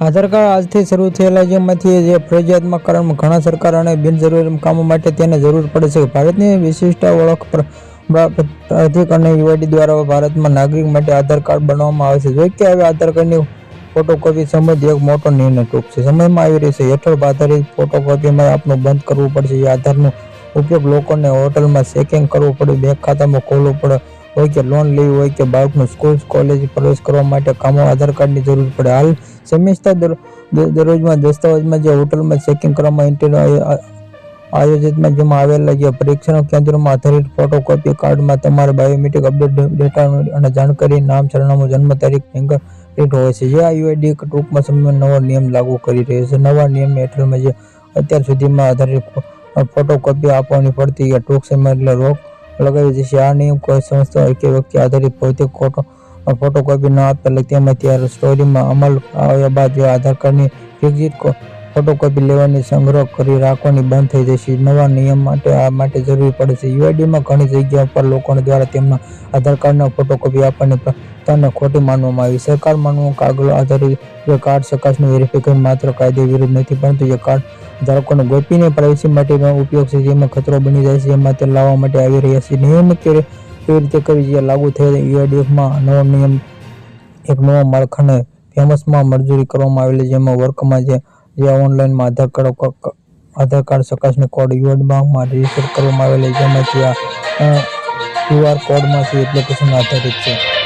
આધાર card આજથી શરૂ થયેલા જેમાંથી જે ફરજિયાતમાં કારણ ઘણા સરકાર અને બિનજરૂરી કામો માટે તેને જરૂર પડે છે. ભારતની વિશિષ્ટ ઓળખ પર પ્ર- પ્રાધિક અને યુઆઈડી દ્વારા ભારતમાં નાગરિક માટે આધાર કાર્ડ બનાવવામાં આવે છે. જો કે હવે આધાર કાર્ડની ફોટોકોપી સંબંધિત એક મોટો નિર્ણય ટૂંક છે. સમયમાં આવી રહ્યો છે. હેઠળ આધારિત ફોટોકોપીમાં આપણું બંધ કરવું પડશે. એ આધારનો ઉપયોગ લોકોને હોટલમાં ચેકિંગ કરવું પડે. બેંક ખાતામાં ખોલવું પડે. હોય કે લોન લેવી હોય કે બાળકનું સ્કૂલ કોલેજ પ્રવેશ કરવા માટે કામો, આધાર કાર્ડની જરૂર પડે. હાલ સેમિસ્ટર દર- દર- દરરોજમાં દસ્તાવેજમાં જે હોટલમાં ચેકિંગ કરવામાં ઇન્ટરવ્યુ આયોજિતમાં જેમાં આવેલા જે પરીક્ષણ કેન્દ્રોમાં આધારિત ફોટોકોપી કાર્ડમાં તમારા બાયોમેટ્રિક અપડેટ ડેટા અને જાણકારી, નામ, સરનામું, જન્મ તારીખ ફિંગરપ્રિન્ટ હોય છે. જે આ યુઆઈડી ટૂંકમાં સમયમાં નવો નિયમ લાગુ કરી રહ્યો છે. નવા નિયમ હેઠળમાં જે અત્યાર સુધીમાં આધારિત ફોટોકોપી આપવાની પડતી ટૂંક સમય એટલે રોક લગાવી જશે આ નિયમ કોઈ સંસ્થા કે વ્યક્તિ આધારિત ભૌતિક ફોટો ફોટોકોપી ન આપેલા તેમાં ત્યારે સ્ટોરીમાં અમલ આવ્યા બાદ આધાર કાર્ડની ફિક્સિટ ફોટોકોપી લેવાની સંગ્રહ કરી રાખવાની બંધ થઈ જશે. નવા નિયમ માટે આ માટે જરૂરી પડે છે. યુઆઈડીમાં ઘણી જગ્યાઓ પર લોકોને દ્વારા તેમના આધાર કાર્ડના ફોટોકોપી આપવાની તને ખોટી માનવામાં આવી. સરકાર માનવું કાગળો આધારિત કાર્ડ ચકાસણી વેરિફિકેશન માત્ર કાયદે વિરુદ્ધ નથી, પરંતુ એ કાર્ડ ધારકોને ગોપીને પ્રાઇવસી માટેનો ઉપયોગ છે, જેમાં ખતરો બની જાય છે, જેમાં તે લાવવા માટે આવી રહ્યા છે નિયમિત કેવી રીતે કરવી જે લાગુ થયેલ યુઆઈડીએફમાં નવો નિયમ, એક નવા માળખાને ફેમસમાં મંજૂરી કરવામાં આવેલી જેમાં વર્કમાં જે જે ઓનલાઈનમાં આધાર કાર્ડ આધાર કાર્ડ ચકાસણી કોડ યુઆઈડીમાં રજિસ્ટર કરવામાં આવેલી જેમાંથી આ ક્યુઆર કોડમાંથી એપ્લિકેશન આધારિત છે.